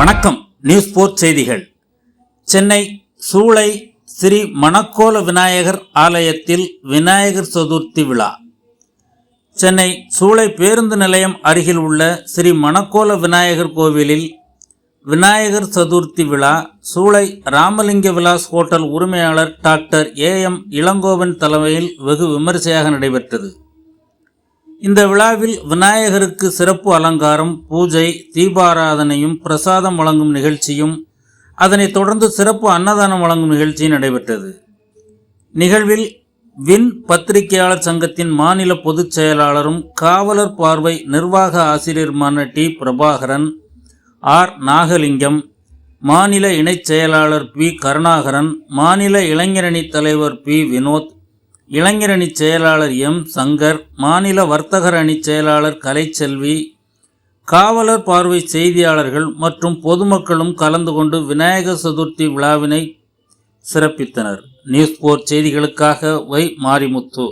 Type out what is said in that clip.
வணக்கம். News board செய்திகள். சென்னை சூளை ஸ்ரீ மணக்கோல விநாயகர் ஆலயத்தில் விநாயகர் சதுர்த்தி விழா. சென்னை சூளை பேருந்து நிலையம் அருகில் உள்ள ஸ்ரீ மணக்கோல விநாயகர் கோவிலில் விநாயகர் சதுர்த்தி விழா. சூளை ராமலிங்க விலாஸ் ஹோட்டல் உரிமையாளர் டாக்டர் ஏ எம் இளங்கோவன் தலைமையில் வெகு விமரிசையாக நடைபெற்றது. இந்த விழாவில் விநாயகருக்கு சிறப்பு அலங்காரம் பூஜை தீபாராதனையும் பிரசாதம் வழங்கும் நிகழ்ச்சியும் அதனைத் தொடர்ந்து சிறப்பு அன்னதானம் வழங்கும் நிகழ்ச்சியும் நடைபெற்றது. நிகழ்வில் வின் பத்திரிகையாளர் சங்கத்தின் மாநில பொதுச் செயலாளரும் காவலர் பார்வை நிர்வாக ஆசிரியருமான டி. பிரபாகரன் ஆர். நாகலிங்கம் மாநில இணைச் செயலாளர் பி. கருணாகரன் மாநில இளைஞரணி தலைவர் பி. வினோத் இளைஞரணி செயலாளர் எம். சங்கர் மாநில வர்த்தகர் அணி செயலாளர் கலைச்செல்வி காவலர் பார்வை செய்தியாளர்கள் மற்றும் பொதுமக்களும் கலந்து கொண்டு விநாயகர் சதுர்த்தி விழாவினை சிறப்பித்தனர். நியூஸ் போர் செய்திகளுக்காக வை. மாரிமுத்து.